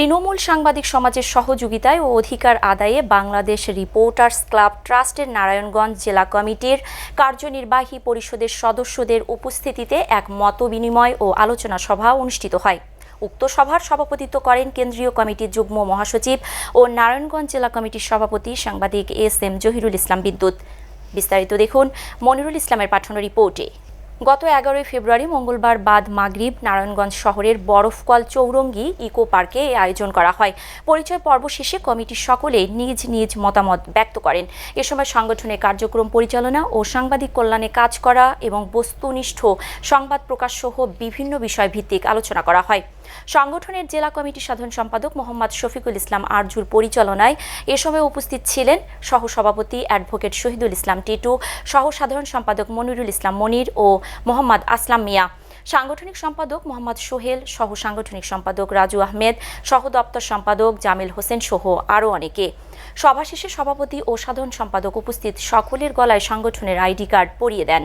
তৃণমূল সাংবাদিক সমাজের সহযোগিতায় ও অধিকার আদায়ে বাংলাদেশ রিপোর্টার্স ক্লাব ট্রাস্টের নারায়ণগঞ্জ জেলা কমিটির কার্যনির্বাহী পরিষদের সদস্যদের উপস্থিতিতে এক মতবিনিময় ও আলোচনা সভা অনুষ্ঠিত হয়। উক্ত সভার সভাপতিত্ব করেন কেন্দ্রীয় কমিটির যুগ্ম মহাসচিব ও নারায়ণগঞ্জ জেলা কমিটির সভাপতি সাংবাদিক এস এম জহিরুল ইসলাম বিদ্যুৎ। বিস্তারিত দেখুন মনিরুল ইসলামের পাঠানো রিপোর্টে। গত এগারোই ফেব্রুয়ারি মঙ্গলবার বাদ মাগরিব নারায়ণগঞ্জ শহরের বরফকল চৌরঙ্গি ইকো পার্কে এই আয়োজন করা হয়। পরিচয় পর্ব শেষে কমিটির সকলে নিজ নিজ মতামত ব্যক্ত করেন। এ সময় সংগঠনের কার্যক্রম পরিচালনা ও সাংবাদিক কল্যাণে কাজ করা এবং বস্তুনিষ্ঠ সংবাদ প্রকাশ সহ বিভিন্ন বিষয় ভিত্তিক আলোচনা করা হয়। সংগঠনের জেলা কমিটির সাধারণ সম্পাদক মোহাম্মদ শফিকুল ইসলাম আরজুর পরিচালনায় এ সময় উপস্থিত ছিলেন সহসভাপতি অ্যাডভোকেট শহীদুল ইসলাম টিটু সহ সাধারণ সম্পাদক মনিরুল ইসলাম মনির ও মোহাম্মদ আসলাম মিয়া। সাংগঠনিক সম্পাদক মোহাম্মদ সোহেল সহ সাংগঠনিক সম্পাদক রাজু আহমেদ, সহ দপ্তর সম্পাদক জামিল হোসেন সহ আরও অনেকে। সভা শেষে সভাপতি ও সাধারণ সম্পাদক উপস্থিত সকলের গলায় সংগঠনের আইডি কার্ড পরিয়ে দেন।